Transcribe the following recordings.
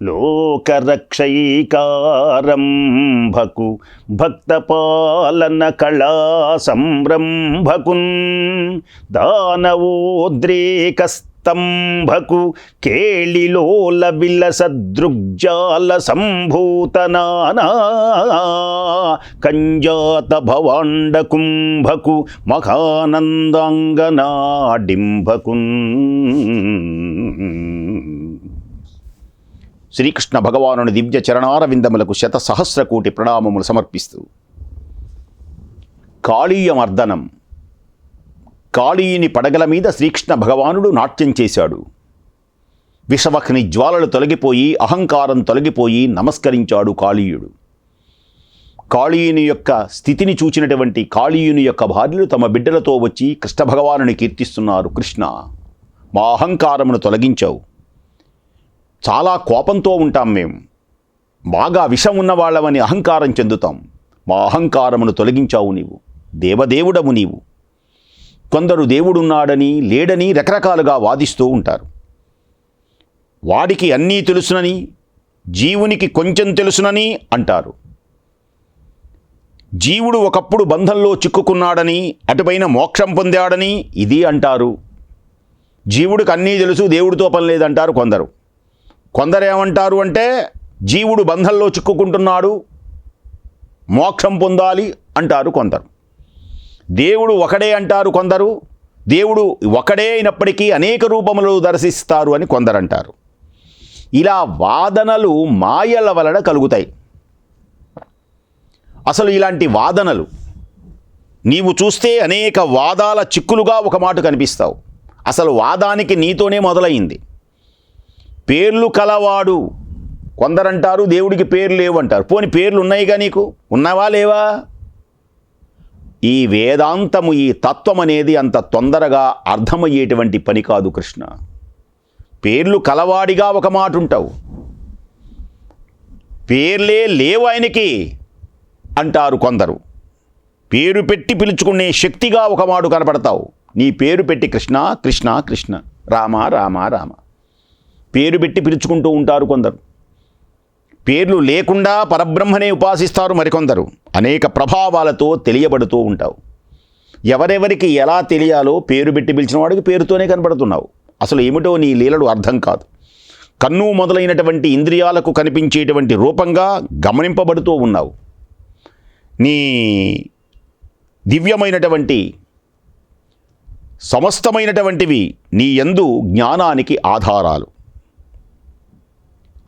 లోకరక్షైకారంభకు భక్తపాలన కళా సంరంభకున్ దానవోద్రేకస్తంభకు కేళిలోల విలసదృగ్జాల సంభూతనానా కంజాత భవాండ కుంభకు మఖానందాంగనాడింభకున్ శ్రీకృష్ణ భగవానుని దివ్య చరణారవిందములకు శత సహస్ర కోటి ప్రణామములు సమర్పిస్తూ కాళీయమర్దనం కాళీయుని పడగల మీద శ్రీకృష్ణ భగవానుడు నాట్యం చేశాడు. విషవఖ్ని జ్వాలలు తొలగిపోయి అహంకారం తొలగిపోయి నమస్కరించాడు కాళీయుడు. కాళీయుని యొక్క స్థితిని చూచినటువంటి కాళీయుని యొక్క భార్యలు తమ బిడ్డలతో వచ్చి కృష్ణ భగవానుని కీర్తిస్తున్నారు. కృష్ణ మా అహంకారమును తొలగించావు. చాలా కోపంతో ఉంటాం మేము బాగా విషం ఉన్నవాళ్ళమని అహంకారం చెందుతాం. మా అహంకారమును తొలగించావు నీవు. దేవదేవుడము నీవు. కొందరు దేవుడున్నాడని లేడని రకరకాలుగా వాదిస్తూ ఉంటారు. వాడికి అన్నీ తెలుసునని జీవునికి కొంచెం తెలుసునని అంటారు. జీవుడు ఒకప్పుడు బంధంలో చిక్కుకున్నాడని అటుపైన మోక్షం పొందాడని ఇది అంటారు. జీవుడికి అన్నీ తెలుసు దేవుడితో పని లేదంటారు కొందరు. కొందరు ఏమంటారు అంటే జీవుడు బంధంలో చిక్కుకుంటున్నాడు మోక్షం పొందాలి అంటారు కొందరు. దేవుడు ఒకడే అంటారు కొందరు దేవుడు ఒకడే అయినప్పటికీ అనేక రూపములు దర్శిస్తారు అని కొందరు అంటారు ఇలా వాదనలు మాయల వలన కలుగుతాయి. అసలు ఇలాంటి వాదనలు నీవు చూస్తే అనేక వాదాల చిక్కులుగా ఒక మాట కనిపిస్తావు. అసలు వాదానికి నీతోనే మొదలైంది. పేర్లు కలవాడు. కొందరంటారు దేవుడికి పేర్లు లేవు అంటారు పోని పేర్లు ఉన్నాయిగా నీకు? ఉన్నావా లేవా? ఈ వేదాంతము ఈ తత్వం అనేది అంత తొందరగా అర్థమయ్యేటువంటి పని కాదు కృష్ణ. పేర్లు కలవాడిగా ఒక మాట ఉంటావు పేర్లే లేవు ఆయనకి అంటారు కొందరు. పేరు పెట్టి పిలుచుకునే శక్తిగా ఒక మాడు కనపడతావు. నీ పేరు పెట్టి కృష్ణ కృష్ణ కృష్ణ. రామ రామ రామ. పేరు పెట్టి పిలుచుకుంటూ ఉంటారు కొందరు. పేర్లు లేకుండా పరబ్రహ్మనే ఉపాసిస్తారు మరికొందరు. అనేక ప్రభావాలతో తెలియబడుతూ ఉంటావు. ఎవరెవరికి ఎలా తెలియాలో పేరు పెట్టి పిలిచిన వాడికి పేరుతోనే కనబడుతున్నావు. అసలు ఏమిటో నీ లీలలు అర్థం కాదు. కన్ను మొదలైనటువంటి ఇంద్రియాలకు కనిపించేటువంటి రూపంగా గమనింపబడుతూ ఉన్నావు. నీ దివ్యమైనటువంటి సమస్తమైనటువంటివి నీ యందు జ్ఞానానికి ఆధారాలు.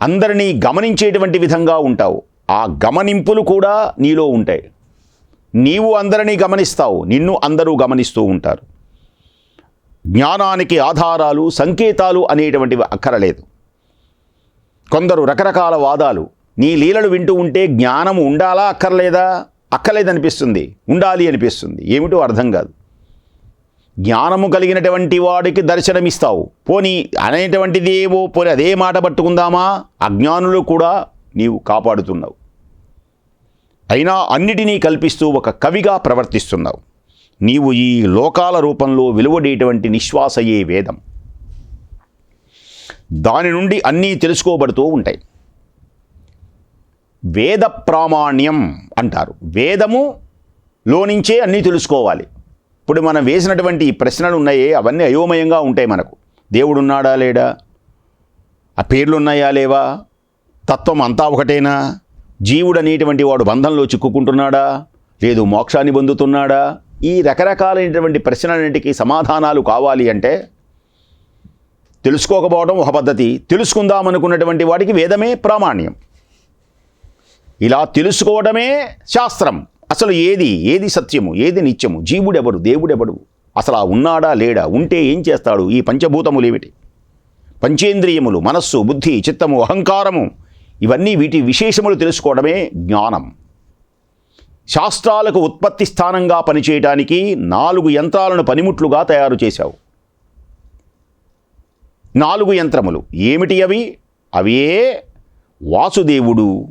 అందరినీ గమనించేటువంటి విధంగా ఉంటావు. ఆ గమనింపులు కూడా నీలో ఉంటాయి. నీవు అందరినీ గమనిస్తావు. నిన్ను అందరూ గమనిస్తూ ఉంటారు. జ్ఞానానికి ఆధారాలు సంకేతాలు అనేటువంటివి అక్కరలేదు. కొందరు రకరకాల వాదాలు నీ లీలలు వింటూ ఉంటే జ్ఞానము ఉండాలా అక్కర్లేదా? అక్కర్లేదనిపిస్తుంది. ఉండాలి అనిపిస్తుంది. ఏమిటో అర్థం కాదు. జ్ఞానము కలిగినటువంటి వాడికి దర్శనమిస్తావు. పోనీ అనేటువంటిది ఏవో పోని అదే మాట పట్టుకుందామా? అజ్ఞానులు కూడా నీవు కాపాడుతున్నావు. అయినా అన్నిటినీ కల్పిస్తూ ఒక కవిగా ప్రవర్తిస్తున్నావు. నీవు ఈ లోకాల రూపంలో వెలువడేటువంటి నిశ్వాసయే వేదం. దాని నుండి అన్నీ తెలుసుకోబడుతూ ఉంటాయి. వేద ప్రామాణ్యం అంటారు. వేదము లోనించే అన్నీ తెలుసుకోవాలి. ఇప్పుడు మనం వేసినటువంటి ఈ ప్రశ్నలు ఉన్నాయే అవన్నీ అయోమయంగా ఉంటాయి మనకు. దేవుడు ఉన్నాడా లేడా? ఆ పేర్లు ఉన్నాయా లేవా? తత్వం అంతా ఒకటేనా? జీవుడు అనేటువంటి వాడు బంధంలో చిక్కుకుంటున్నాడా? లేదు మోక్షాన్ని పొందుతున్నాడా? ఈ రకరకాలైనటువంటి ప్రశ్నలన్నింటికి సమాధానాలు కావాలి అంటే తెలుసుకోకపోవడం ఒక పద్ధతి. తెలుసుకుందాం అనుకున్నటువంటి వాడికి వేదమే ప్రామాణ్యం. ఇలా తెలుసుకోవడమే శాస్త్రం. అసలు ఏది ఏది సత్యము ఏది నిత్యము? జీవుడెవడు దేవుడెవడు? అసలు ఆ ఉన్నాడా లేడా? ఉంటే ఏం చేస్తాడు? ఈ పంచభూతములు ఏమిటి? పంచేంద్రియములు మనస్సు బుద్ధి చిత్తము అహంకారము ఇవన్నీ వీటి విశేషములు తెలుసుకోవడమే జ్ఞానం. శాస్త్రాలకు ఉత్పత్తి స్థానంగా పనిచేయటానికి నాలుగు యంత్రాలను పనిముట్లుగా తయారు చేశావు. నాలుగు యంత్రములు. ఏమిటి అవి? అవే వాసుదేవుడు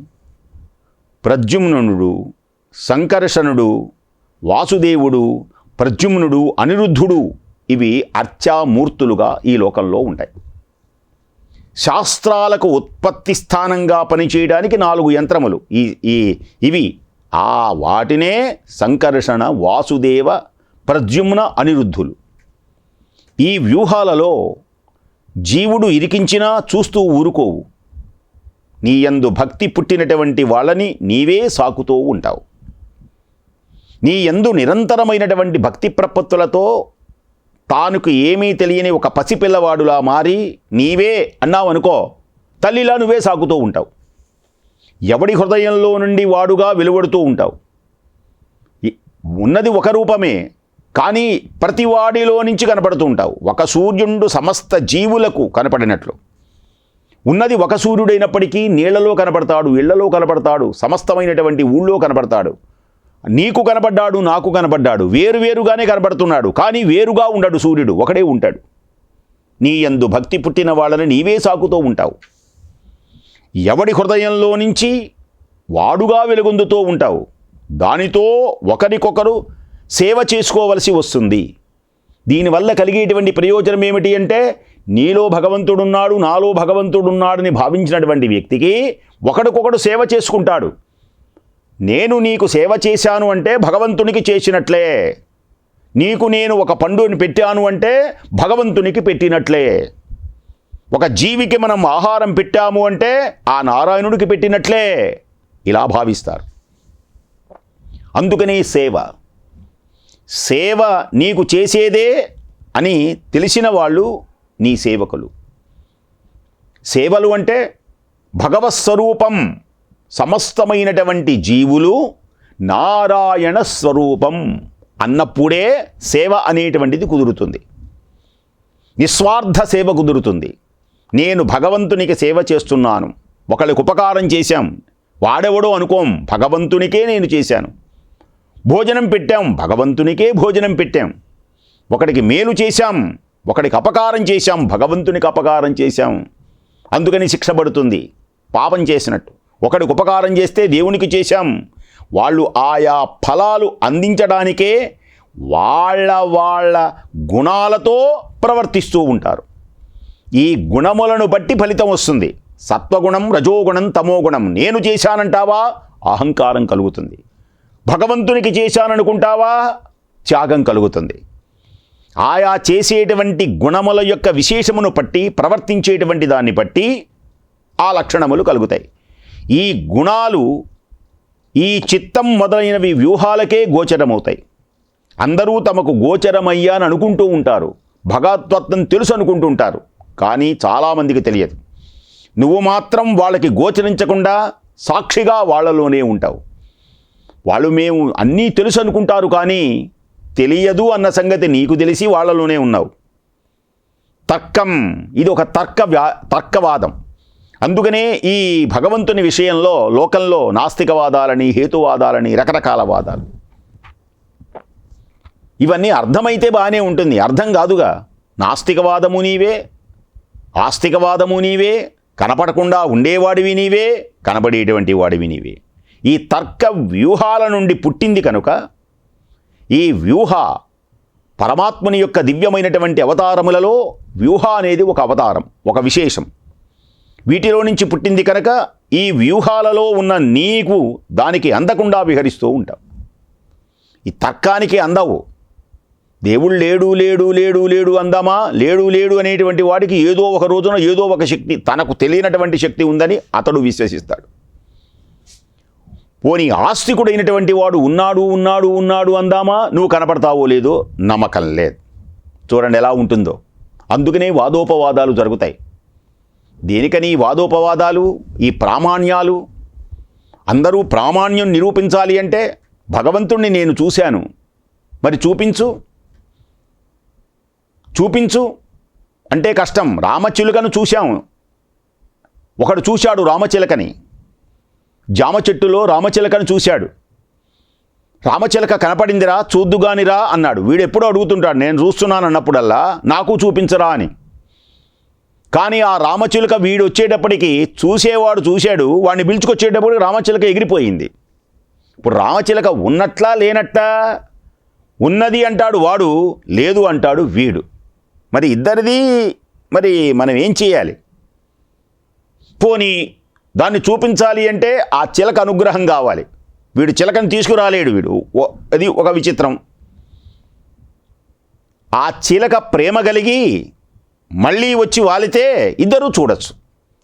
ప్రద్యుమ్నుడు సంకర్షణుడు వాసుదేవుడు ప్రద్యుమ్నుడు అనిరుద్ధుడు ఇవి అర్చామూర్తులుగా ఈ లోకంలో ఉంటాయి. శాస్త్రాలకు ఉత్పత్తి స్థానంగా పనిచేయడానికి నాలుగు యంత్రములు. ఈ ఈ ఇవి ఆ వాటినే సంకర్షణ వాసుదేవ ప్రద్యుమ్న అనిరుద్ధులు. ఈ వ్యూహాలలో జీవుడు ఇరికించినా చూస్తూ ఊరుకోవు. నీ యందు భక్తి పుట్టినటువంటి వాళ్ళని నీవే సాకుతూ ఉంటావు. నీ ఎందు నిరంతరమైనటువంటి భక్తి ప్రపత్తులతో తానుకు ఏమీ తెలియని ఒక పసిపిల్లవాడులా మారి నీవే అన్నావనుకో తల్లిలా నువ్వే సాగుతూ ఉంటావు. ఎవడి హృదయంలో నుండి వాడుగా వెలువడుతూ ఉంటావు? ఉన్నది ఒక రూపమే కానీ ప్రతి వాడిలో నుంచి కనపడుతూ ఉంటావు. ఒక సూర్యుడు సమస్త జీవులకు కనపడినట్లు. ఉన్నది ఒక సూర్యుడైనప్పటికీ నీళ్ళలో కనపడతాడు ఇళ్ళలో కనపడతాడు సమస్తమైనటువంటి ఊళ్ళో కనపడతాడు. నీకు కనపడ్డాడు నాకు కనపడ్డాడు వేరువేరుగానే కనబడుతున్నాడు. కానీ వేరుగా ఉండడు సూర్యుడు. ఒకడే ఉంటాడు. నీ యందు భక్తి పుట్టిన వాళ్ళని నీవే సాకుతూ ఉంటావు. ఎవడి హృదయంలో నుంచి వాడుగా వెలుగొందుతూ ఉంటావు? దానితో ఒకరికొకరు సేవ చేసుకోవలసి వస్తుంది. దీనివల్ల కలిగేటువంటి ప్రయోజనం ఏమిటి అంటే నీలో భగవంతుడున్నాడు నాలో భగవంతుడున్నాడని భావించినటువంటి వ్యక్తికి ఒకడికొకడు సేవ చేసుకుంటాడు. నేను నీకు సేవ చేశాను అంటే భగవంతునికి చేసినట్లే. నీకు నేను ఒక పండుని పెట్టాను అంటే భగవంతునికి పెట్టినట్లే. ఒక జీవికి మనం ఆహారం పెట్టాము అంటే ఆ నారాయణుడికి పెట్టినట్లే. ఇలా భావిస్తారు. అందుకనే సేవ. సేవ నీకు చేసేదే అని తెలిసిన వాళ్ళు నీ సేవకులు. సేవలు అంటే భగవత్ స్వరూపం సమస్తమైనటువంటి జీవులు నారాయణ స్వరూపం అన్నప్పుడే సేవ అనేటువంటిది కుదురుతుంది. నిస్వార్థ సేవ కుదురుతుంది. నేను భగవంతునికి సేవ చేస్తున్నాను. ఒకళ్ళకి ఉపకారం చేశాం. వాడెవడో అనుకోం. భగవంతునికే నేను చేశాను. భోజనం పెట్టాం. భగవంతునికే భోజనం పెట్టాం. ఒకడికి మేలు చేశాం. ఒకడికి అపకారం చేశాం. భగవంతునికి అపకారం చేశాం. అందుకని శిక్ష పడుతుంది. పాపం చేసినట్టు. ఒకడికి ఉపకారం చేస్తే దేవునికి చేశాం. వాళ్ళు ఆయా ఫలాలు అందించడానికే వాళ్ళ వాళ్ళ గుణాలతో ప్రవర్తిస్తూ ఉంటారు. ఈ గుణములను బట్టి ఫలితం వస్తుంది. సత్వగుణం రజోగుణం తమోగుణం. నేను చేశానంటావా? అహంకారం కలుగుతుంది. భగవంతునికి చేశాననుకుంటావా? త్యాగం కలుగుతుంది. ఆయా చేసేటువంటి గుణముల యొక్క విశేషమును బట్టి ప్రవర్తించేటువంటి దాన్ని బట్టి ఆ లక్షణములు కలుగుతాయి. ఈ గుణాలు ఈ చిత్తం మొదలైనవి వ్యూహాలకే గోచరమవుతాయి. అందరూ తమకు గోచరమయ్యాని అనుకుంటూ ఉంటారు. భగవత్వత్వం తెలుసు అనుకుంటూ ఉంటారు. కానీ చాలామందికి తెలియదు. నువ్వు మాత్రం వాళ్ళకి గోచరించకుండా సాక్షిగా వాళ్ళలోనే ఉంటావు. వాళ్ళు మేము అన్నీ తెలుసు అనుకుంటారు కానీ తెలియదు అన్న సంగతి నీకు తెలిసి వాళ్ళలోనే ఉన్నావు. తర్కం ఇది ఒక తర్క వ్యా తర్కవాదం. అందుకనే ఈ భగవంతుని విషయంలో లోకంలో నాస్తికవాదాలని హేతువాదాలని రకరకాల వాదాలు. ఇవన్నీ అర్థమైతే బాగానే ఉంటుంది. అర్థం కాదుగా. నాస్తికవాదము నీవే ఆస్తికవాదము నీవే కనపడకుండా ఉండేవాడివి నీవే కనబడేటువంటి వాడివి నీవే. ఈ తర్క వ్యూహాల నుండి పుట్టింది కనుక ఈ వ్యూహ పరమాత్మని యొక్క దివ్యమైనటువంటి అవతారములలో వ్యూహ అనేది ఒక అవతారం ఒక విశేషం. వీటిలో నుంచి పుట్టింది కనుక ఈ వ్యూహాలలో ఉన్న నీకు దానికి అందకుండా విహరిస్తూ ఉంటావు. ఈ తర్కానికి అందవు. దేవుడు లేడు లేడు లేడు లేడు అందామా? లేడు లేడు అనేటువంటి వాడికి ఏదో ఒక రోజున ఏదో ఒక శక్తి తనకు తెలియనటువంటి శక్తి ఉందని అతడు విశ్వసిస్తాడు. పోనీ ఆస్తికుడైనటువంటి వాడు ఉన్నాడు ఉన్నాడు ఉన్నాడు అందామా? నువ్వు కనపడతావో లేదో నమ్మకం లేదు. చూడండి ఎలా ఉంటుందో. అందుకనే వాదోపవాదాలు జరుగుతాయి. దేనికని ఈ వాదోపవాదాలు ఈ ప్రామాణ్యాలు? అందరూ ప్రామాణ్యం నిరూపించాలి అంటే భగవంతుణ్ణి నేను చూశాను. మరి చూపించు. చూపించు. అంటే కష్టం. రామచిలుకను చూశాము ఒకడు చూశాడు రామచిలకని. జామ చెట్టులో రామచిలకను చూశాడు. రామచిలక కనపడిందిరా చూద్దుగానిరా అన్నాడు. వీడెప్పుడూ అడుగుతుంటాడు నేను చూస్తున్నాను అన్నప్పుడల్లా నాకు చూపించరా అని. కానీ ఆ రామచిలుక వీడు వచ్చేటప్పటికి చూసేవాడు చూశాడు వాడిని పిలుచుకొచ్చేటప్పుడు రామచిలుక ఎగిరిపోయింది. ఇప్పుడు రామచిలక ఉన్నట్లా లేనట్టా? ఉన్నది అంటాడు వాడు లేదు అంటాడు వీడు. మరి ఇద్దరిది మరి మనం ఏం చేయాలి? పోనీ దాన్ని చూపించాలి అంటే ఆ చిలక అనుగ్రహం కావాలి. వీడు చిలకని తీసుకురాలేడు వీడు. అది ఒక విచిత్రం. ఆ చిలక ప్రేమ కలిగి మళ్ళీ వచ్చి వాలితే ఇద్దరూ చూడొచ్చు.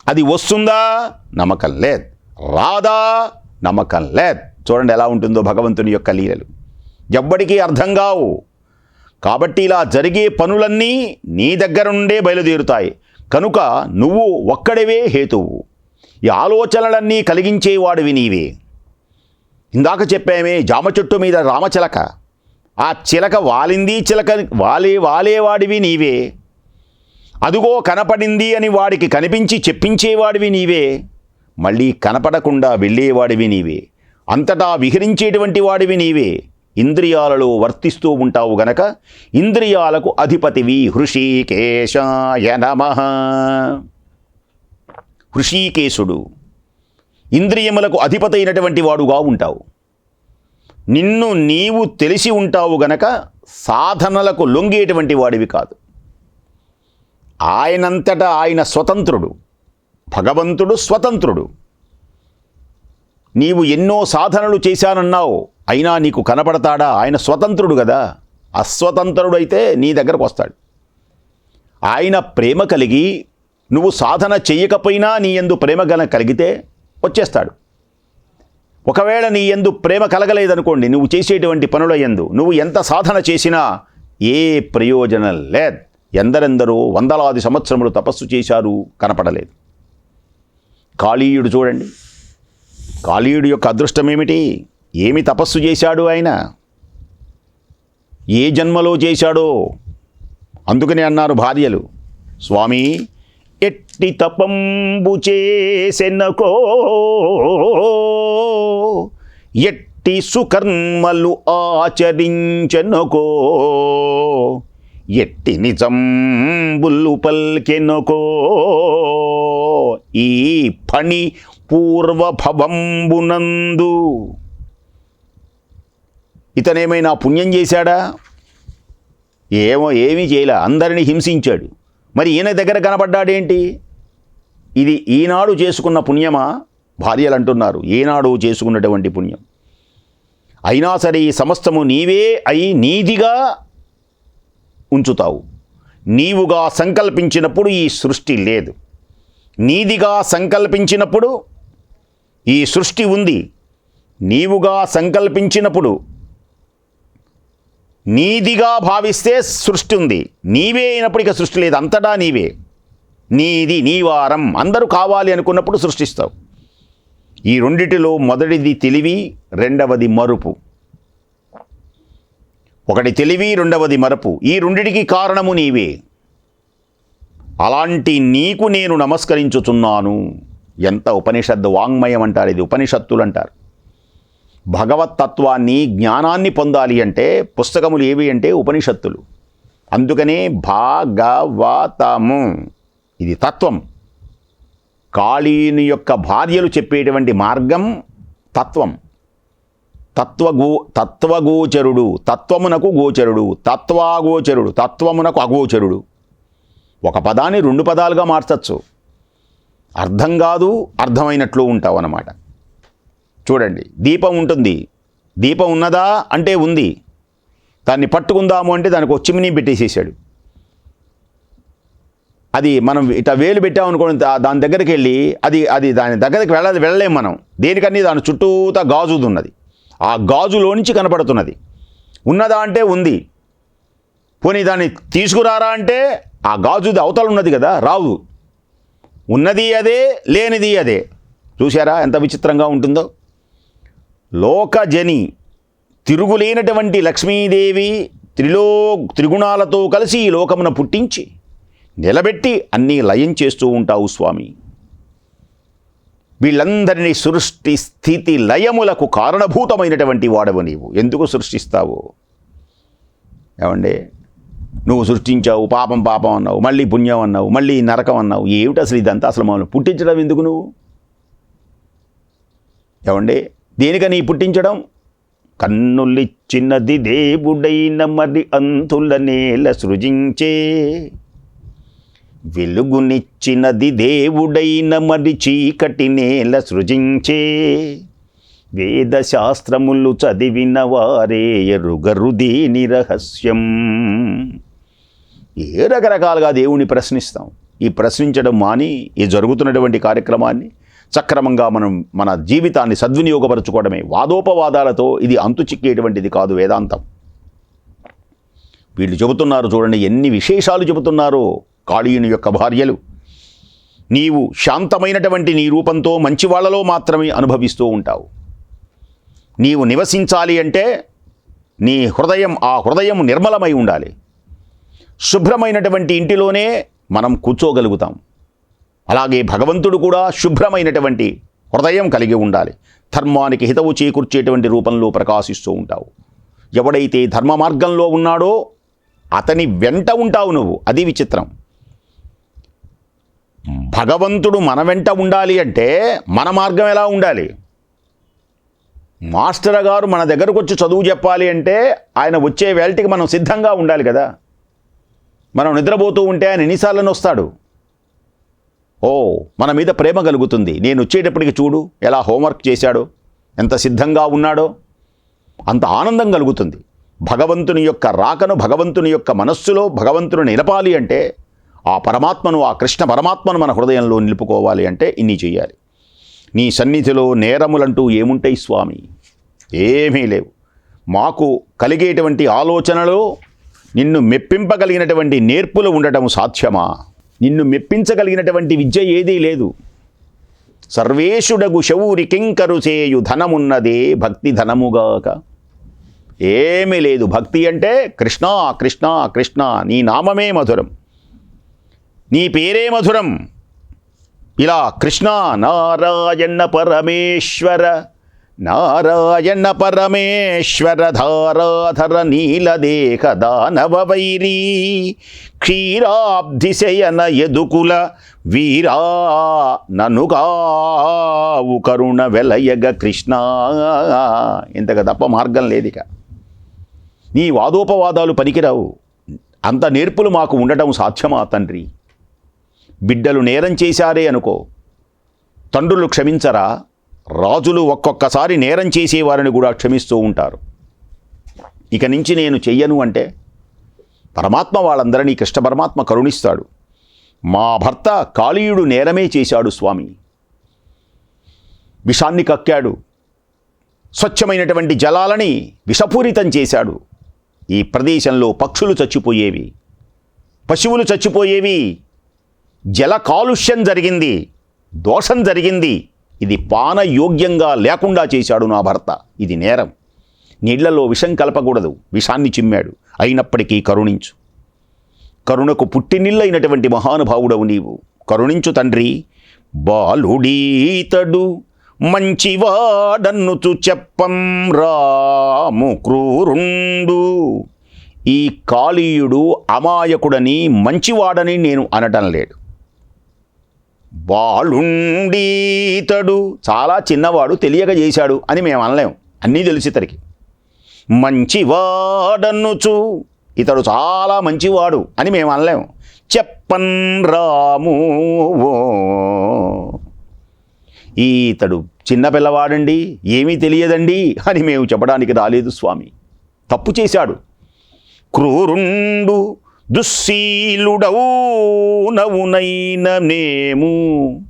అది వస్తుందా? నమ్మకం లేదు. రాదా? నమ్మకం లేదు. చూడండి ఎలా ఉంటుందో భగవంతుని యొక్క లీలలు. ఎవ్వడికి అర్థం కావు. కాబట్టి ఇలా జరిగే పనులన్నీ నీ దగ్గరుండే బయలుదేరుతాయి. కనుక నువ్వు ఒక్కడివే హేతువు. ఈ ఆలోచనలన్నీ కలిగించేవాడివి నీవే. ఇందాక చెప్పామే జామ చెట్టు మీద రామచిలక. ఆ చిలక వాలింది చిలక వాలే వాలేవాడివి నీవే. అదుగో కనపడింది అని వాడికి కనిపించి చెప్పించేవాడివి నీవే మళ్ళీ కనపడకుండా వెళ్ళేవాడివి నీవే అంతటా విహరించేటువంటి వాడివి నీవే ఇంద్రియాలలో వర్తిస్తూ ఉంటావు గనక ఇంద్రియాలకు అధిపతివి హృషీకేశాయ నమ. హృషీకేశుడు ఇంద్రియములకు అధిపతైనటువంటి వాడుగా ఉంటావు. నిన్ను నీవు తెలిసి ఉంటావు గనక సాధనలకు లొంగేటువంటి వాడివి కాదు. ఆయనంతటా ఆయన స్వతంత్రుడు. భగవంతుడు స్వతంత్రుడు. నీవు ఎన్నో సాధనలు చేశానన్నావు. అయినా నీకు కనపడతాడా? ఆయన స్వతంత్రుడు కదా. అస్వతంత్రుడైతే నీ దగ్గరకు వస్తాడు. ఆయన ప్రేమ కలిగి నువ్వు సాధన చేయకపోయినా నీ ఎందు ప్రేమ గన కలిగితే వచ్చేస్తాడు. ఒకవేళ నీ ఎందు ప్రేమ కలగలేదనుకోండి నువ్వు చేసేటువంటి పనుల ఎందు నువ్వు ఎంత సాధన చేసినా ఏ ప్రయోజనం లేదు. ఎందరెందరో వందలాది సంవత్సరములు తపస్సు చేశారు కనపడలేదు. కాళీయుడు చూడండి. కాళీయుడి యొక్క అదృష్టం ఏమిటి? ఏమి తపస్సు చేశాడు ఆయన? ఏ జన్మలో చేశాడో? అందుకనే అన్నారు భార్యలు స్వామి ఎట్టి తపంబు చేసెనకో ఎట్టి సుకర్మలు ఆచరించెనకో ఎట్టి నిజంబుల్లు పల్కెనుకో ఈ పని పూర్వభవంబునందు. ఇతనేమైనా పుణ్యం చేశాడా? ఏమో ఏమీ చేయలే అందరిని హింసించాడు. మరి ఈయన దగ్గర కనపడ్డాడేంటి ఇది ఈనాడు చేసుకున్న పుణ్యమా? భార్యలు అంటున్నారు ఈనాడు చేసుకున్నటువంటి పుణ్యం. అయినా సరే ఈ సమస్తము నీవే అయి నీదిగా ఉంచుతావు. నీవుగా సంకల్పించినప్పుడు ఈ సృష్టి లేదు. నీదిగా సంకల్పించినప్పుడు ఈ సృష్టి ఉంది. నీవుగా సంకల్పించినప్పుడు నీదిగా భావిస్తే సృష్టి ఉంది. నీవే అయినప్పటికీ సృష్టి లేదు. అంతటా నీవే. నీది నీ వారం అందరూ కావాలి అనుకున్నప్పుడు సృష్టిస్తావు. ఈ రెండిటిలో మొదటిది తెలివి రెండవది మరుపు. ఒకటి తెలివి రెండవది మరపు. ఈ రెండిటికి కారణము నీవే. అలాంటి నీకు నేను నమస్కరించుచున్నాను. ఎంత ఉపనిషత్తు వాంగ్మయం అంటారు ఇది ఉపనిషత్తులు అంటారు. భగవతత్వాన్ని జ్ఞానాన్ని పొందాలి అంటే పుస్తకములు ఏవి అంటే ఉపనిషత్తులు. అందుకనే భాగవతము. ఇది తత్వం. కాళీని యొక్క భార్యలు చెప్పేటువంటి మార్గం తత్వం. తత్వగో తత్వగోచరుడు. తత్వమునకు గోచరుడు. తత్వాగోచరుడు. తత్వమునకు అగోచరుడు. ఒక పదాన్ని రెండు పదాలుగా మార్చచ్చు. అర్థం కాదు అర్థమైనట్లు ఉంటావు అన్నమాట చూడండి దీపం ఉంటుంది. దీపం ఉన్నదా అంటే ఉంది. దాన్ని పట్టుకుందాము అంటే దానికి వచ్చిమిని పెట్టేసేసాడు. అది మనం ఇట్లా వేలు పెట్టామనుకోండి దాని దగ్గరికి వెళ్ళి అది అది దాని దగ్గరికి వెళ్ళ వెళ్ళలేము మనం. దేనికన్నీ దాని చుట్టూతా గాజుది ఉన్నది ఆ గాజులోంచి కనపడుతున్నది. ఉన్నదా అంటే ఉంది. పోనీ దాన్ని తీసుకురారా అంటే ఆ గాజుది అవతల ఉన్నది కదా రావు. ఉన్నది అదే లేనిది అదే. చూశారా ఎంత విచిత్రంగా ఉంటుందో? లోకజని తిరుగులేనటువంటి లక్ష్మీదేవి త్రిలో త్రిగుణాలతో కలిసి ఈ లోకమున పుట్టించి నిలబెట్టి అన్నీ లయం చేస్తూ ఉంటావు స్వామి. వీళ్ళందరినీ సృష్టి స్థితి లయములకు కారణభూతమైనటువంటి వాడవు నీవు. ఎందుకు సృష్టిస్తావు? ఏమండి? నువ్వు సృష్టించావు పాపం పాపం అన్నావు మళ్ళీ పుణ్యం అన్నావు మళ్ళీ నరకం అన్నావు. ఏమిటి అసలు ఇదంతా? అసలు మమ్మల్ని పుట్టించడం ఎందుకు నువ్వు? ఏమండి? దేనికని పుట్టించడం? కన్నులిచ్చినది దేవుడైన మరి అంతుల నేల సృజించే వెలుగునిచ్చినది దేవుడైన మరి చీకటి నేల సృజించే. వేదశాస్త్రములు చదివిన వారే ఎరుగరు దీని రహస్యం ఏ రకరకాలుగా దేవుని ప్రశ్నిస్తాం? ఈ ప్రశ్నించడం మాని ఈ జరుగుతున్నటువంటి కార్యక్రమాన్ని సక్రమంగా మనం మన జీవితాన్ని సద్వినియోగపరచుకోవడమే. వాదోపవాదాలతో ఇది అంతు చిక్కేటువంటిది కాదు వేదాంతం. వీళ్ళు చెబుతున్నారు చూడండి ఎన్ని విశేషాలు చెబుతున్నారో. కాళీయుని యొక్క భార్యలు. నీవు శాంతమైనటువంటి నీ రూపంతో మంచి వాళ్ళలో మాత్రమే అనుభవిస్తూ ఉంటావు. నీవు నివసించాలి అంటే నీ హృదయం ఆ హృదయం నిర్మలమై ఉండాలి. శుభ్రమైనటువంటి ఇంటిలోనే మనం కూర్చోగలుగుతాం. అలాగే భగవంతుడు కూడా శుభ్రమైనటువంటి హృదయం కలిగి ఉండాలి. ధర్మానికి హితవు చేకూర్చేటువంటి రూపంలో ప్రకాశిస్తూ ఉంటావు. ఎవడైతే ధర్మ మార్గంలో ఉన్నాడో అతని వెంట ఉంటావు నువ్వు. అది విచిత్రం. భగవంతుడు మన వెంట ఉండాలి అంటే మన మార్గం ఎలా ఉండాలి? మాస్టర్ గారు మన దగ్గరకు వచ్చి చదువు చెప్పాలి అంటే ఆయన వచ్చే వేళటికి మనం సిద్ధంగా ఉండాలి కదా. మనం నిద్రపోతూ ఉంటే ఆయన ఎన్నిసార్లను వస్తాడు ఓ మన మీద ప్రేమ కలుగుతుంది. నేను వచ్చేటప్పటికి చూడు ఎలా హోంవర్క్ చేశాడో ఎంత సిద్ధంగా ఉన్నాడో అంత ఆనందం కలుగుతుంది. భగవంతుని యొక్క రాకను భగవంతుని యొక్క మనస్సులో భగవంతుని నిలపాలి అంటే ఆ పరమాత్మను ఆ కృష్ణ పరమాత్మను మన హృదయంలో నిలుపుకోవాలి అంటే ఇన్ని చేయాలి నీ సన్నిధిలో నేరములంటూ ఏముంటాయి స్వామి? ఏమీ లేవు. మాకు కలిగేటువంటి ఆలోచనలో నిన్ను మెప్పింపగలిగినటువంటి నేర్పులు ఉండటం సాధ్యమా? నిన్ను మెప్పించగలిగినటువంటి విద్య ఏదీ లేదు. సర్వేషుడగు శౌరి కింకరు చేయు ధనమున్నదే భక్తి ధనముగాక. ఏమీ లేదు. భక్తి అంటే కృష్ణ కృష్ణ కృష్ణ నీ నామమే మధురం. నీ పేరే మధురం. ఇలా కృష్ణ నారాయణ పరమేశ్వర నారాయణ పరమేశ్వర ధారాధర నీలదేహ దానవ వైరీ క్షీరాబ్ధిశయన యదుకుల వీరా ననుగావు కరుణ వెలయగ కృష్ణ. ఇంతగా తప్ప మార్గం లేదిక. నీ వాదోపవాదాలు పనికిరావు. అంత నేర్పులు మాకు ఉండటం సాధ్యమా తండ్రి? బిడ్డలు నేరం చేశారే అనుకో. తండ్రులు క్షమించరా? రాజులు ఒక్కొక్కసారి నేరం చేసేవారిని కూడా క్షమిస్తూ ఉంటారు. ఇక నుంచి నేను చెయ్యను అంటే పరమాత్మ వాళ్ళందరినీ కృష్ణ పరమాత్మ కరుణిస్తాడు. మా భర్త కాళీయుడు నేరమే చేశాడు స్వామి. విషాన్ని కక్కాడు. స్వచ్ఛమైనటువంటి జలాలని విషపూరితం చేశాడు. ఈ ప్రదేశంలో పక్షులు చచ్చిపోయేవి. పశువులు చచ్చిపోయేవి. జల కాలుష్యం జరిగింది దోషం జరిగింది ఇది పానయోగ్యంగా లేకుండా చేశాడు నా భర్త. ఇది నేరం. నీళ్ళలో విషం కలపకూడదు విషాన్ని చిమ్మాడు. అయినప్పటికీ కరుణించు. కరుణకు పుట్టినిళ్ళైనటువంటి మహానుభావుడవు నీవు. కరుణించు తండ్రి. బాలుడీతడు మంచివాడన్నుచు చెప్పం రాము క్రూరుండు. ఈ కాళీయుడు అమాయకుడని మంచివాడని నేను అనటం లేడు బాలుండీతడు. చాలా చిన్నవాడు తెలియక చేశాడు అని మేము అనలేం. అన్నీ తెలిసి ఇతడికి. మంచివాడన్నుచు ఇతడు చాలా మంచివాడు అని మేము అనలేం. చెప్పన్ రాము ఈతడు చిన్నపిల్లవాడండి ఏమీ తెలియదండి అని మేము చెప్పడానికి రాలేదు స్వామి. తప్పు చేశాడు. క్రూరుండు దుశ్శీలుడవు నవునైన నేము.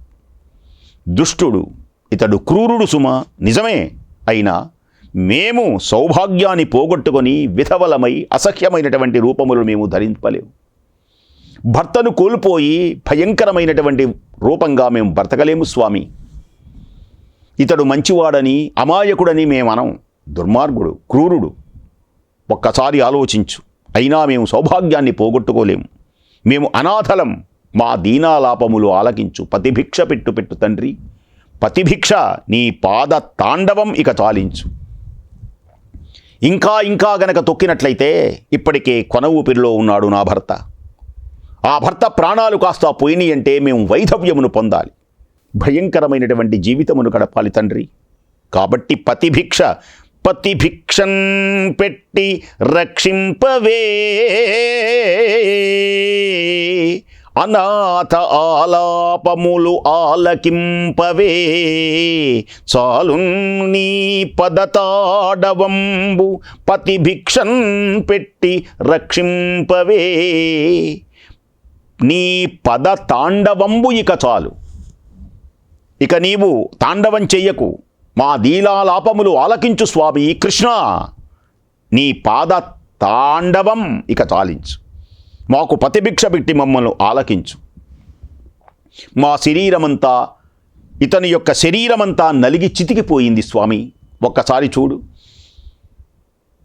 దుష్టుడు ఇతడు క్రూరుడు సుమ నిజమే అయినా మేము సౌభాగ్యాన్ని పోగొట్టుకొని విధవలమై అసహ్యమైనటువంటి రూపములు మేము ధరింపలేము. భర్తను కోల్పోయి భయంకరమైనటువంటి రూపంగా మేము బ్రతకలేము స్వామి. ఇతడు మంచివాడని అమాయకుడని మేమనం. దుర్మార్గుడు క్రూరుడు ఒక్కసారి ఆలోచించు. అయినా మేము సౌభాగ్యాన్ని పోగొట్టుకోలేము. మేము అనాథలం. మా దీనాలాపములు ఆలకించు. పతిభిక్ష పెట్టు పెట్టు తండ్రి. పతిభిక్ష నీ పాద తాండవం ఇక చాలించు. ఇంకా ఇంకా గనక తొక్కినట్లయితే ఇప్పటికే కొన ఊపిరిలో ఉన్నాడు నా భర్త. ఆ భర్త ప్రాణాలు కాస్త పోయినాయి అంటే మేము వైధవ్యమును పొందాలి. భయంకరమైనటువంటి జీవితమును గడపాలి తండ్రి. కాబట్టి పతిభిక్ష పతిభిక్షన్ పెట్టి రక్షింపవే. అనాథ ఆలాపములు ఆలకింపవే. చాలు నీ పదతాడవంబు పతిభిక్షన్ పెట్టి రక్షింపవే. నీ పద తాండవంబు ఇక చాలు. ఇక నీవు తాండవం చెయ్యకు. మా దీలాలాపములు ఆలకించు స్వామి కృష్ణ. నీ పాద తాండవం ఇక చాలించు. మాకు పతిభిక్ష పెట్టి మమ్మల్ని ఆలకించు. మా శరీరమంతా ఇతని యొక్క శరీరమంతా నలిగి చితికిపోయింది స్వామి. ఒక్కసారి చూడు.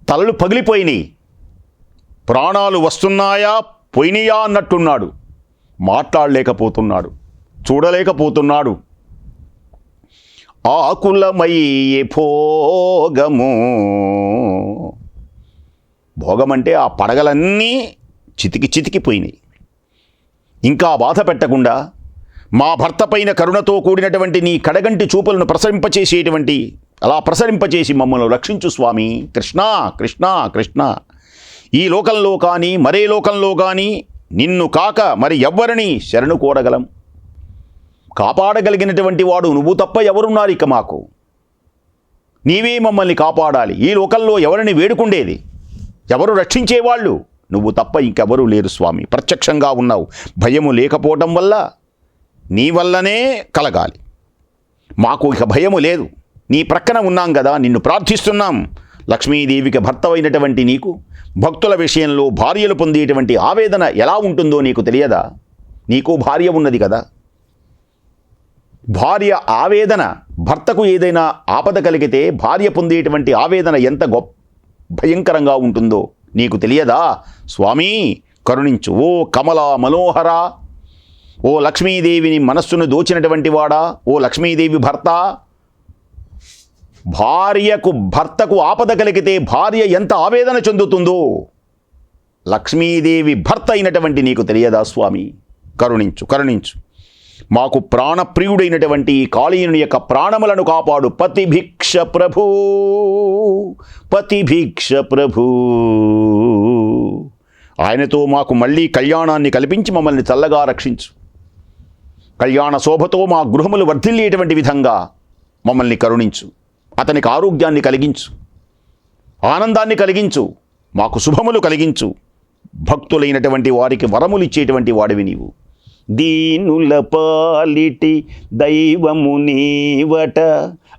తలలు పగిలిపోయినాయి. ప్రాణాలు వస్తున్నాయా? పోయినాయా? అన్నట్టున్నాడు. మాట్లాడలేకపోతున్నాడు. చూడలేకపోతున్నాడు. ఆకులమయ్యే భోగము. భోగమంటే ఆ పడగలన్నీ చితికి చితికిపోయినాయి ఇంకా బాధ పెట్టకుండా మా భర్త పైన కరుణతో కూడినటువంటి నీ కడగంటి చూపులను ప్రసరింపచేసేటువంటి అలా ప్రసరింపచేసి మమ్మల్ని రక్షించు స్వామి. కృష్ణ కృష్ణ కృష్ణ. ఈ లోకంలో కానీ మరే లోకంలో కానీ నిన్ను కాక మరి ఎవ్వరిని శరణు కోరగలం. కాపాడగలిగినటువంటి వాడు నువ్వు తప్ప ఎవరున్నారు ఇక మాకు. నీవే మమ్మల్ని కాపాడాలి. ఈ లోకంలో ఎవరిని వేడుకుండేది? ఎవరు రక్షించేవాళ్ళు? నువ్వు తప్ప ఇంకెవరూ లేరు స్వామి. ప్రత్యక్షంగా ఉన్నావు. భయము లేకపోవటం వల్ల నీ వల్లనే కలగాలి. మాకు ఇక భయము లేదు. నీ ప్రక్కన ఉన్నాం కదా నిన్ను ప్రార్థిస్తున్నాం. లక్ష్మీదేవికి భర్తవైనటువంటి నీకు భక్తుల విషయంలో భార్యలు పొందేటువంటి ఆవేదన ఎలా ఉంటుందో నీకు తెలియదా? నీకు భార్య ఉన్నది కదా. భార్య ఆవేదన భర్తకు ఏదైనా ఆపద కలిగితే భార్య పొందేటువంటి ఆవేదన ఎంత గొప్ప భయంకరంగా ఉంటుందో నీకు తెలియదా? స్వామి కరుణించు. ఓ కమల మనోహర ఓ లక్ష్మీదేవిని మనస్సును దోచినటువంటి వాడా? ఓ లక్ష్మీదేవి భర్త? భార్యకు భర్తకు ఆపద కలిగితే భార్య ఎంత ఆవేదన చెందుతుందో లక్ష్మీదేవి భర్త అయినటువంటి నీకు తెలియదా స్వామి? కరుణించు కరుణించు. మాకు ప్రాణప్రియుడైనటువంటి కాళీయుని యొక్క ప్రాణములను కాపాడు. పతిభిక్ష ప్రభు. పతిభిక్ష ప్రభు. ఆయనతో మాకు మళ్ళీ కళ్యాణాన్ని కల్పించి మమ్మల్ని చల్లగా రక్షించు. కళ్యాణ శోభతో మా గృహములు వర్ధిల్లేటువంటి విధంగా మమ్మల్ని కరుణించు. అతనికి ఆరోగ్యాన్ని కలిగించు. ఆనందాన్ని కలిగించు. మాకు శుభములు కలిగించు. భక్తులైనటువంటి వారికి వరములు ఇచ్చేటువంటి వాడివి నీవు. దీనుల పాలిటి దైవము నీవట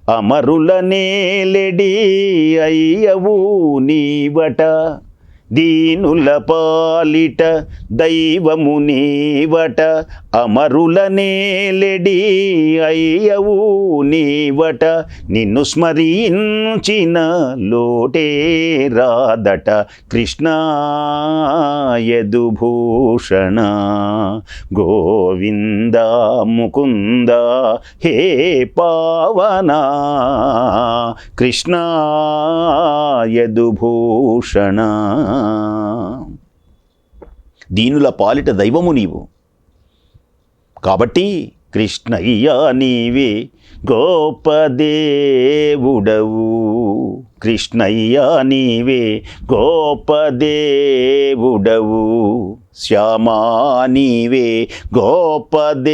అమరుల నేలెడి అయ్యవు నీవట. దీనుల పాలిట దైవము నీవట అమరుల నేలెడి అయ్యవు నీవట. నిన్ను స్మరించిన లోటే రాదట కృష్ణ యదుభూషణ. గోవింద ముకుంద హే పావన కృష్ణ యదుభూషణ. దీనుల పాలిట దైవము నీవు. కాబట్టి కృష్ణయ్య నీవే గోపదేవుడవు కృష్ణయ్య నీవే గోపదేవుడవు శ్యామా నీవే గోపదేవుడవు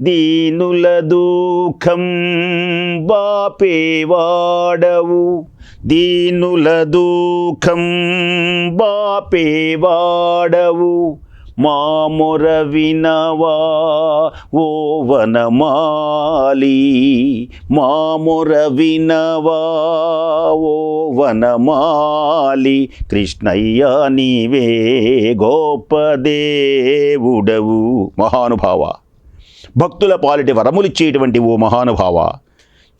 దీనుల దూఖం బాపేవాడవు దీనుల దూఖం బాపేవాడవు మామొర వినవా ఓ వనమాలి. మామొర వినవా ఓ వనమాలి. కృష్ణయ్య నీవే గోపదేవుడవు. మహానుభావా భక్తుల పాలిటి వరములిచ్చేటువంటి ఓ మహానుభావ.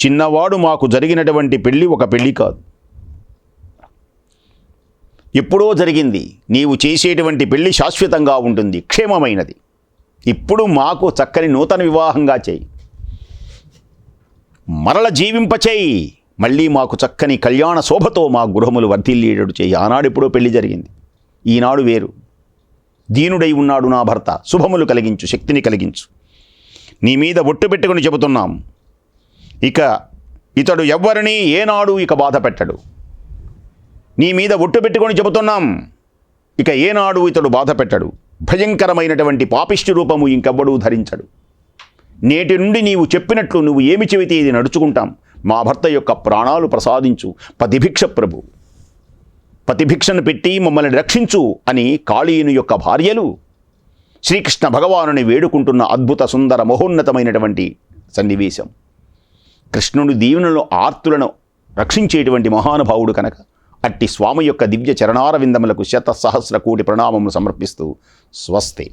చిన్నవాడు మాకు జరిగినటువంటి పెళ్ళి ఒక పెళ్ళి కాదు. ఎప్పుడో జరిగింది. నీవు చేసేటువంటి పెళ్ళి శాశ్వతంగా ఉంటుంది క్షేమమైనది. ఇప్పుడు మాకు చక్కని నూతన వివాహంగా చేయి. మరల జీవింపచేయి మళ్ళీ మాకు చక్కని కళ్యాణ శోభతో మా గృహములు వర్ధిల్లేటట్టు చేయి. ఆనాడు ఎప్పుడో పెళ్ళి జరిగింది. ఈనాడు వేరు. దీనుడై ఉన్నాడు నా భర్త. శుభములు కలిగించు శక్తిని కలిగించు. నీ మీద ఒట్టు పెట్టుకుని చెబుతున్నాం. ఇక ఇతడు ఎవ్వరిని ఏనాడు ఇక బాధ పెట్టడు. నీ మీద ఒట్టు పెట్టుకొని చెబుతున్నాం. ఇక ఏనాడు ఇతడు బాధ పెట్టడు. భయంకరమైనటువంటి పాపిష్టి రూపము ఇంకెవ్వడూ ధరించడు. నేటి నుండి నీవు చెప్పినట్లు నువ్వు ఏమి చెబితే ఇది నడుచుకుంటాం. మా భర్త యొక్క ప్రాణాలు ప్రసాదించు. పతిభిక్ష ప్రభు. పతిభిక్షను పెట్టి మమ్మల్ని రక్షించు అని కాళీయుని యొక్క భార్యలు శ్రీకృష్ణ భగవానుని వేడుకుంటున్న అద్భుత సుందర మహోన్నతమైనటువంటి సన్నివేశం. కృష్ణుడు దీవెనలో ఆర్తులను రక్షించేటువంటి మహానుభావుడు కనుక అట్టి స్వామి యొక్క దివ్య చరణార విందములకు శత సహస్ర కోటి ప్రణామములు సమర్పిస్తూ స్వస్తే.